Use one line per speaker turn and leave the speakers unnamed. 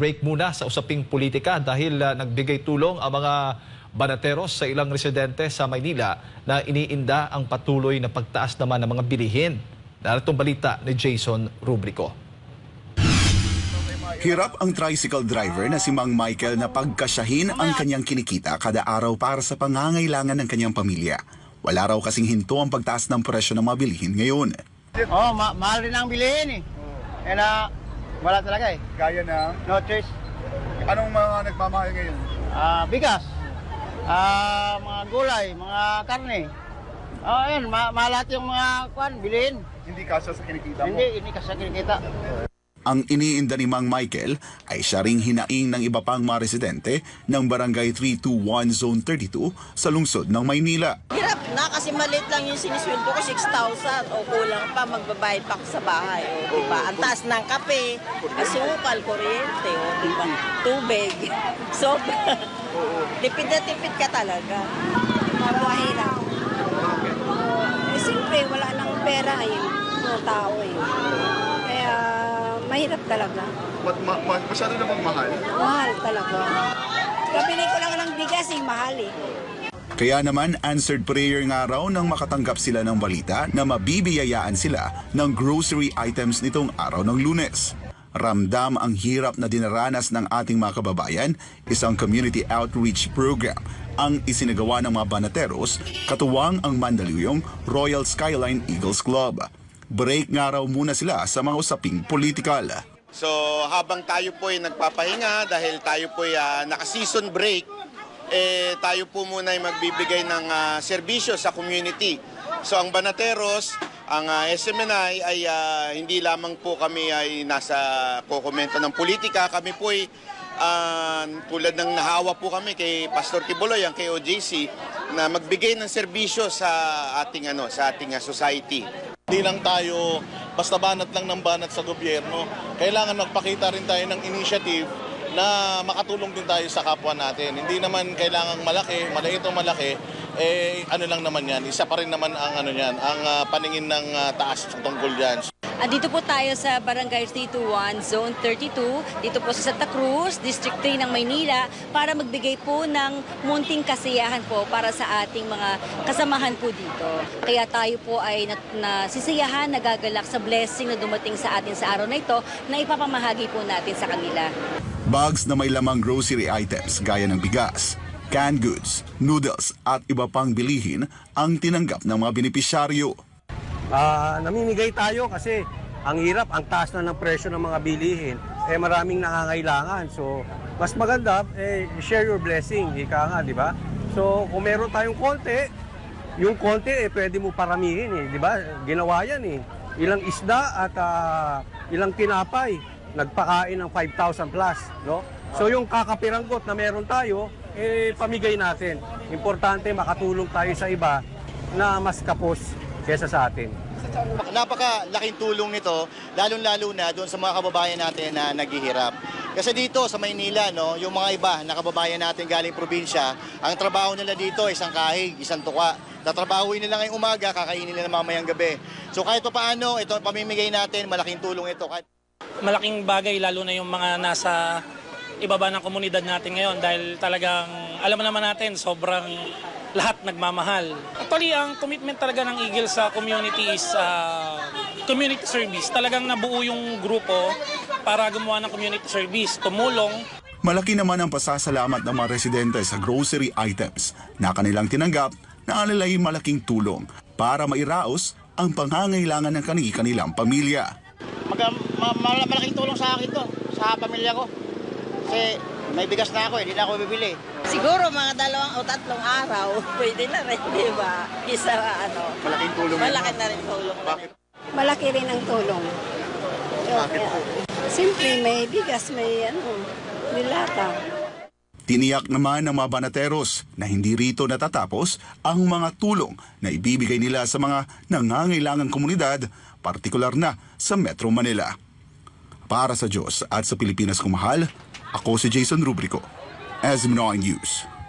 Break muna sa usaping politika dahil ah, nagbigay tulong ang mga banateros sa ilang residente sa Maynila na iniinda ang patuloy na pagtaas naman ng mga bilihin. Naritong balita ni Jason Rubrico.
Hirap ang tricycle driver na si Mang Michael na pagkasyahin ang kanyang kinikita kada araw para sa pangangailangan ng kanyang pamilya. Wala raw kasing hinto ang pagtaas ng presyo ng mga bilihin ngayon.
Oh, ma- mahal rin ang bilihin eh. Kaya na, wala talaga eh.
Kaya na.
No choice.
Anong mga nagmamahal ngayon?
Ah, bigas. Ah, mga gulay, mga karne. Oh, ayan, ma mahalat yung mga kwan, bilihin.
Hindi kasya sa kinikita mo.
Hindi, hindi kasi kinikita.
Ang iniinda ni Mang Michael ay siya ring hinaing ng iba pang mga residente ng Barangay 321 Zone 32 sa lungsod ng Maynila.
Hirap na kasi maliit lang yung sinisweldo ko, 6,000 o kulang pa, magbabayad pa sa bahay. O, diba? Ang taas ng kape, asukal, kuryente, o, diba? Tubig. So, tipid na tipid ka talaga.
Mahirap. Eh, siyempre, wala nang pera yung mga tao eh. Mahirap talaga.
Ma- ma- ma- masyado namang mahal.
Mahal talaga. Kabili ko lang ng bigas eh, mahal eh.
Kaya naman answered prayer nga raw nang makatanggap sila ng balita na mabibiyayaan sila ng grocery items nitong araw ng lunes. Ramdam ang hirap na dinaranas ng ating mga kababayan, isang community outreach program ang isinagawa ng mga banateros, katuwang ang Mandaluyong Royal Skyline Eagles Club. Break nga raw muna sila sa mga usaping politikal.
So habang tayo po ay nagpapahinga dahil tayo po ay ah, naka-season break, eh, tayo po muna ay magbibigay ng ah, serbisyo sa community. So ang Banateros, ang ah, SMNI ay ah, hindi lamang po kami ay nasa kokomento ng politika, kami po ay ah, tulad ng nahawa po kami kay Pastor Kibuloy, ang KOJC, na magbigay ng serbisyo sa ating ano sa ating ah, society.
Hindi lang tayo basta banat lang ng banat sa gobyerno. Kailangan magpakita rin tayo ng initiative na makatulong din tayo sa kapwa natin. Hindi naman kailangang malaki, maliit o malaki, eh ano lang naman yan, isa pa rin naman ang ano yan, ang ah, paningin ng ah, taas tungkol yan.
Andito po tayo sa Barangay 321, Zone 32, dito po sa Santa Cruz, District 3 ng Maynila, para magbigay po ng munting kasiyahan po para sa ating mga kasamahan po dito. Kaya tayo po ay nasisiyahan, nagagalak sa blessing na dumating sa atin sa araw na ito na ipapamahagi po natin sa kanila.
Bags na may lamang grocery items gaya ng bigas, canned goods, noodles at iba pang bilihin ang tinanggap ng mga benepisyaryo.
Ah, namimigay tayo kasi ang hirap, ang taas na ng presyo ng mga bilihin, eh maraming nangangailangan. So, mas maganda, eh, share your blessing, ika nga, di ba? So, kung meron tayong konti, yung konti, eh, pwede mo paramihin, eh, di ba? Ginawa yan, eh. Ilang isda at ah, ilang tinapay, nagpakain ng 5,000 plus, no? So, yung kakapiranggot na meron tayo, eh, pamigay natin. Importante, makatulong tayo sa iba na mas kapos kesa sa atin.
Napaka-laking tulong nito, lalong-lalo na doon sa mga kababayan natin na naghihirap. Kasi dito sa Maynila, no, yung mga iba na kababayan natin galing probinsya, ang trabaho nila dito ay isang kahig, isang tuka. Tatrabahuin nila ngayong umaga, kakainin nila mamayang gabi. So kahit pa paano, ito ang pamimigay natin, malaking tulong ito. Kahit
malaking bagay lalo na yung mga nasa ibaba ng komunidad natin ngayon dahil talagang alam naman natin sobrang lahat nagmamahal. Actually, ang commitment talaga ng Eagle sa community is uh, community service. Talagang nabuo yung grupo para gumawa ng community service, tumulong,
Malaki naman ang pasasalamat ng mga residente sa grocery items na kanilang tinanggap na alalay malaking tulong para mairaos ang pangangailangan ng kanilang pamilya.
Mag, ma- ma- malaking tulong sa akin to, sa pamilya ko. Kasi may bigas na ako, eh, hindi na ako bibili.
siguro mga dalawang o tatlong araw, pwede na rin, di ba? Isa, ano,
Malaking tulong
malaki na rin tulong.
Bakit?
Malaki rin ang tulong.
Bakit po?
Siyempre, may bigas, may ano, nilata.
Tiniyak naman ng mga banateros na hindi rito natatapos ang mga tulong na ibibigay nila sa mga nangangailangang komunidad, partikular na sa Metro Manila. Para sa Diyos at sa Pilipinas kumahal, ako si Jason Rubrico, SM9 News.